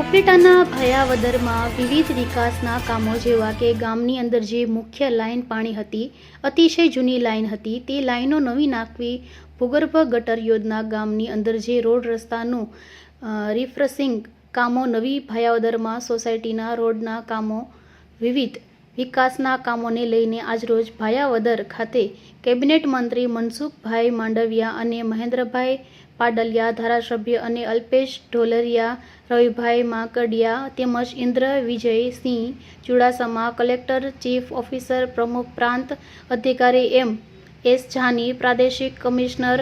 ઉપલેટાના ભયાવદરમાં વિવિધ વિકાસના કામો જેવા કે ગામની અંદર જે મુખ્ય લાઇન પાણી હતી, અતિશય જૂની લાઇન હતી, તે લાઇનો નવી નાખવી ભૂગર્ભ ગટર યોજના ગામની અંદર જે રોડ રસ્તાનું રિફ્રેશિંગ કામો નવી ભયાવદરમાં સોસાયટીના રોડના કામો વિવિધ વિકાસના કામોને લઈને આજરોજ ભાયાવદર ખાતે કેબિનેટ મંત્રી મનસુખભાઈ માંડવિયા અને મહેન્દ્રભાઈ પાડલિયા, ધારાસભ્ય અને અલ્પેશ ઢોલરિયા, રવિભાઈ માકડિયા તેમજ Indra Vijaysinh Chudasama, collector, chief officer પ્રમુખ પ્રાંત અધિકારી એમ એસ જાની, પ્રાદેશિક કમિશનર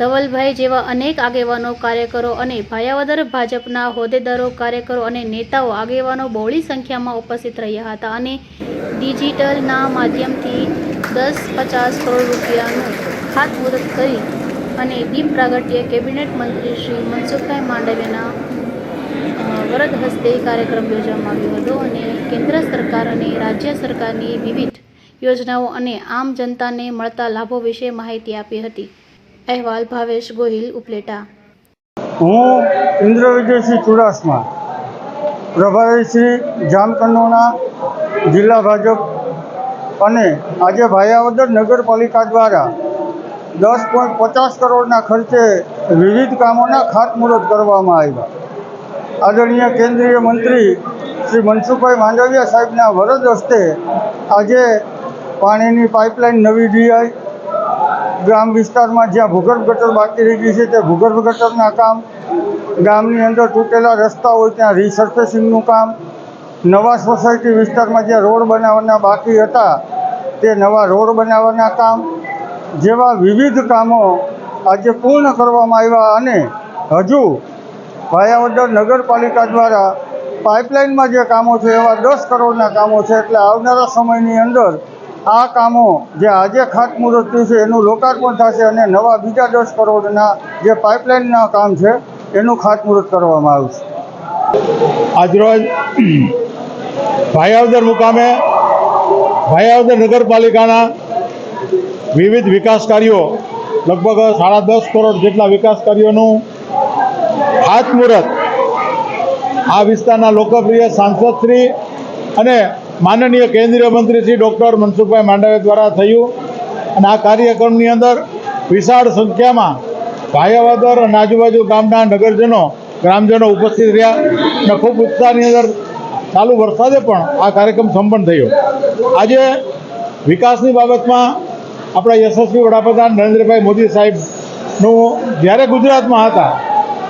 ધવલભાઈ જેવા અનેક આગેવાનો, કાર્યકરો અને ભાયાવદર ભાજપના હોદ્દેદારો, કાર્યકરો અને નેતાઓ આગેવાનો બહોળી સંખ્યામાં ઉપસ્થિત રહ્યા હતા અને ડિજિટલના માધ્યમથી દસ પચાસ કરોડ રૂપિયાનું ખાતમુહૂર્ત કરી અને દીપ પ્રાગટ્ય કેબિનેટ મંત્રી શ્રી મનસુખભાઈ માંડવિયાના વરદ હસ્તે કાર્યક્રમ યોજવામાં આવ્યો હતો અને કેન્દ્ર સરકાર અને રાજ્ય સરકારની વિવિધ યોજનાઓ અને આમ જનતાને મળતા લાભો વિશે માહિતી આપી હતી. અહેવાલ ભાવેશ ગોહિલ, ઉપલેટા. હું ઇન્દ્ર વિજયસિંહ ચુડાસમા, પ્રભારી શ્રી જામકંડોના જિલ્લા ભાજપ અને આજે ભાયાવદર નગરપાલિકા દ્વારા દસ પોઈન્ટ પચાસ કરોડના ખર્ચે વિવિધ કામોના ખાતમુહૂર્ત કરવામાં આવ્યા. આદરણીય કેન્દ્રીય મંત્રી શ્રી મનસુખભાઈ માંડવિયા સાહેબના વરદ હસ્તે આજે પાણીની પાઇપલાઇન નવી ડીઆઈ ગ્રામ વિસ્તારમાં જ્યાં ભૂગર્ભ ગટર બાકી રહી ગઈ છે તે ભૂગર્ભ ગટરના કામ, ગામની અંદર તૂટેલા રસ્તા હોય ત્યાં રિસર્ફેસિંગનું કામ, નવા સોસાયટી વિસ્તારમાં જ્યાં રોડ બનાવવાના બાકી હતા, તે નવા રોડ બનાવવાના કામ, જેવા વિવિધ કામો આજે પૂર્ણ કરવામાં આવ્યા અને હજુ ભાયાવદર નગરપાલિકા દ્વારા પાઇપલાઇનમાં જે કામો છે, એવા દસ કરોડના કામો છે, એટલે આવનારા સમયની અંદર આ કામો જે આજે ખાતમુહૂર્ત થયું છે, એનું લોકાર્પણ થશે અને નવા બીજા દસ કરોડના જે પાઇપલાઇનના કામ છે, એનું ખાતમુહૂર્ત કરવામાં આવશે. આજરોજ ભાયાવદર મુકામે, ભાયાવદર નગરપાલિકાના વિવિધ વિકાસ કાર્યો, લગભગ સાડા દસ કરોડ જેટલા વિકાસ કાર્યોનું ખાતમુહૂર્ત આ વિસ્તારના લોકપ્રિય સાંસદશ્રી અને માનનીય કેન્દ્રીય મંત્રી શ્રી ડૉક્ટર મનસુખભાઈ માંડવિયા દ્વારા થયું અને આ કાર્યક્રમની અંદર વિશાળ સંખ્યામાં ભાયાવદર અને આજુબાજુ ગામના નગરજનો, ગ્રામજનો ઉપસ્થિત રહ્યા અને ખૂબ ઉત્સાહની અંદર ચાલુ વરસાદે પણ આ કાર્યક્રમ સંપન્ન થયો. આજે વિકાસની બાબતમાં આપણા યશસ્વી વડાપ્રધાન નરેન્દ્રભાઈ મોદી સાહેબનું જ્યારે ગુજરાતમાં હતા,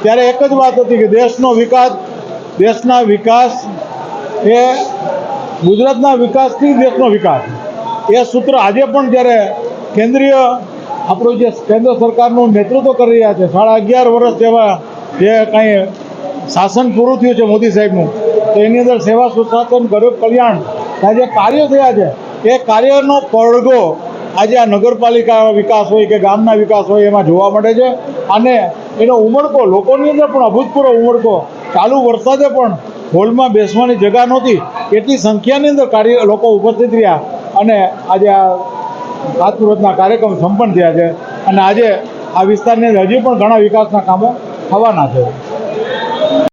ત્યારે એક જ વાત હતી કે દેશનો વિકાસ, દેશના વિકાસ એ ગુજરાતના વિકાસથી દેશનો વિકાસ. એ સૂત્ર આજે પણ જ્યારે કેન્દ્રીય આપણું જે કેન્દ્ર સરકારનું નેતૃત્વ કરી રહ્યા છે, સાડા અગિયાર વર્ષ જેવા જે કાંઈ શાસન પૂરું થયું છે મોદી સાહેબનું, તો એની અંદર સેવા સુશાસન, ગરીબ કલ્યાણ જે કાર્યો થયા છે. એ કાર્યનો પડઘો આજે આ નગરપાલિકા વિકાસ હોય કે ગામના વિકાસ હોય એમાં જોવા મળે છે. અને એનો ઉમળકો, લોકોની અંદર પણ અભૂતપૂર્વ ઉમળકો, ચાલુ વરસાદે પણ હોલમાં બેસવાની જગા નહોતી. એટલી સંખ્યાની અંદર કાર્ય લોકો ઉપસ્થિત રહ્યા. અને આજે આ ખાતમુહૂર્તના કાર્યક્રમ સંપન્ન થયા છે. અને આજે આ વિસ્તારની અંદર હજી પણ ઘણા વિકાસના કામો થવાના છે.